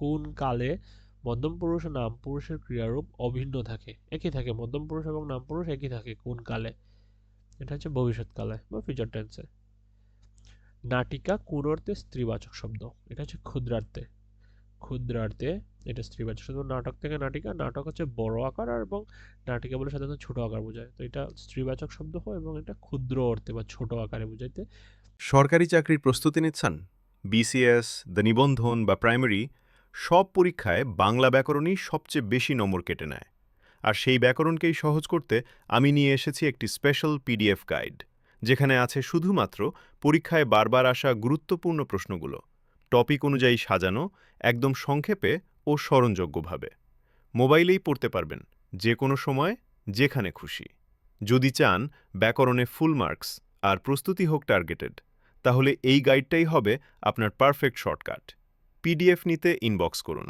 কোন কালে মধ্যম পুরুষ ও নাম পুরুষের ক্রিয়ারূপ অভিন্ন থাকে? একই থাকে, মধ্যম পুরুষ এবং নাম পুরুষ একই থাকে, কোন কালে? এটা হচ্ছে ভবিষ্যৎকালে বা ফিউচার টেন্সে নাটিকা কোন অর্থে স্ত্রীবাচক শব্দ, এটা হচ্ছে ক্ষুদ্রার্থে ক্ষুদ্রার্থে এটা স্ত্রীবাচক শব্দ, নাটক থেকে নাটিকা, নাটক হচ্ছে বড় আকার আর এবং নাটিকা বলে সাধারণত ছোট আকার বোঝায়। তো এটা স্ত্রীবাচক শব্দ হয় এবং এটা ক্ষুদ্র অর্থে বা ছোট আকারে বোঝাইতে। সরকারি চাকরির প্রস্তুতি নিচ্ছেন? বিসিএস দ্য নিবন্ধন বা প্রাইমারি সব পরীক্ষায় বাংলা ব্যাকরণই সবচেয়ে বেশি নম্বর কেটে নেয়। আর সেই ব্যাকরণকেই সহজ করতে আমি নিয়ে এসেছি একটি স্পেশাল পিডিএফ গাইড, যেখানে আছে শুধুমাত্র পরীক্ষায় বারবার আসা গুরুত্বপূর্ণ প্রশ্নগুলো, টপিক অনুযায়ী সাজানো, একদম সংক্ষেপে ও স্মরণযোগ্যভাবে। মোবাইলেই পড়তে পারবেন, যে কোনো সময়, যেখানে খুশি। যদি চান ব্যাকরণে ফুল মার্কস আর প্রস্তুতি হোক টার্গেটেড, তাহলে এই গাইডটাই হবে আপনার পারফেক্ট শর্টকাট। পিডিএফ নিতে ইনবক্স করুন।